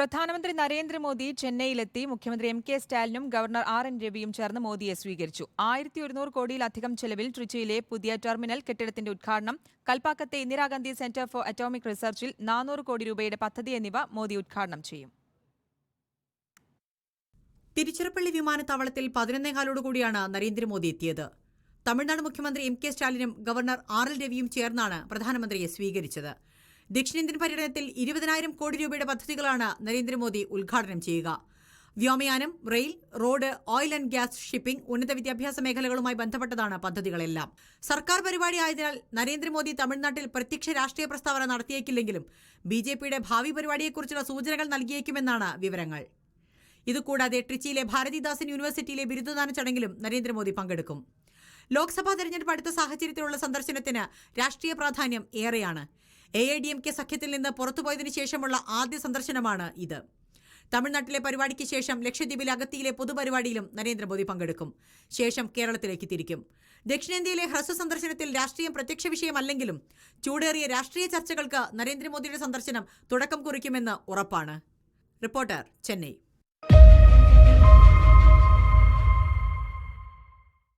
പ്രധാനമന്ത്രി നരേന്ദ്രമോദി ചെന്നൈയിലെത്തി. മുഖ്യമന്ത്രി എം കെ സ്റ്റാലിനും ഗവർണർ ആർ എൻ രവിയും ചേർന്ന് മോദിയെ സ്വീകരിച്ചു. ആയിരത്തി ഒരുന്നൂറ് കോടിയിലധികം ചെലവിൽ ട്രിച്ചിയിലെ പുതിയ ടെർമിനൽ കെട്ടിടത്തിന്റെ ഉദ്ഘാടനം കൽപ്പാക്കത്തെ ഇന്ദിരാഗാന്ധി സെന്റർ ഫോർ അറ്റോമിക് റിസർച്ചിൽ നാനൂറ് കോടി രൂപയുടെ പദ്ധതി എന്നിവ മോദി ഉദ്ഘാടനം ചെയ്യും. തിരുച്ചിറപ്പള്ളി വിമാനത്താവളത്തിൽ പതിനൊന്നേകാലോടുകൂടിയാണ് നരേന്ദ്രമോദി എത്തിയത്. തമിഴ്നാട് മുഖ്യമന്ത്രി എം കെ സ്റ്റാലിനും ഗവർണർ ആർ എൽ രവിയും ചേർന്നാണ് പ്രധാനമന്ത്രിയെ സ്വീകരിച്ചത്. ദക്ഷിണേന്ത്യൻ പര്യടനത്തിൽ ഇരുപതിനായിരം കോടി രൂപയുടെ പദ്ധതികളാണ് നരേന്ദ്രമോദി ഉദ്ഘാടനം ചെയ്യുക. വ്യോമയാനം rail road oil and gas shipping ഉന്നത വിദ്യാഭ്യാസ മേഖലകളുമായി ബന്ധപ്പെട്ടതാണ് പദ്ധതികളെല്ലാം. സർക്കാർ പരിപാടി ആയതിനാൽ നരേന്ദ്രമോദി തമിഴ്നാട്ടിൽ പ്രത്യക്ഷ രാഷ്ട്രീയ പ്രസ്താവന നടത്തിയേക്കില്ലെങ്കിലും ബി ജെ പിയുടെ ഭാവി പരിപാടിയെക്കുറിച്ചുള്ള സൂചനകൾ നൽകിയേക്കുമെന്നാണ് വിവരങ്ങൾ. ഇതുകൂടാതെ ട്രിച്ചിയിലെ ഭാരതിദാസൻ യൂണിവേഴ്സിറ്റിയിലെ ബിരുദദാന ചടങ്ങിലും നരേന്ദ്രമോദി പങ്കെടുക്കും. ലോക്സഭാ തെരഞ്ഞെടുപ്പ് അടുത്ത സാഹചര്യത്തിലുള്ള സന്ദർശനത്തിന് രാഷ്ട്രീയ പ്രാധാന്യം ഏറെയാണ്. A I D M K സഖ്യത്തിൽ നിന്ന് പുറത്തുപോയതിനു ശേഷമുള്ള ആദ്യ സന്ദർശനമാണ് ഇത്. തമിഴ്നാട്ടിലെ പരിപാടിക്ക് ശേഷം ലക്ഷദ്വീപിലെ അഗത്തിയിലെ പൊതുപരിപാടിയിലും നരേന്ദ്രമോദി പങ്കെടുക്കും. ശേഷം കേരളത്തിലേക്ക് തിരിക്കും. ദക്ഷിണേന്ത്യയിലെ ഹ്രസ്വ സന്ദർശനത്തിൽ രാഷ്ട്രീയം പ്രത്യക്ഷ വിഷയമല്ലെങ്കിലും ചൂടേറിയ രാഷ്ട്രീയ ചർച്ചകൾക്ക് നരേന്ദ്രമോദിയുടെ സന്ദർശനം തുടക്കം കുറിക്കുമെന്ന് ഉറപ്പാണ്. റിപ്പോർട്ടർ ചെന്നൈ.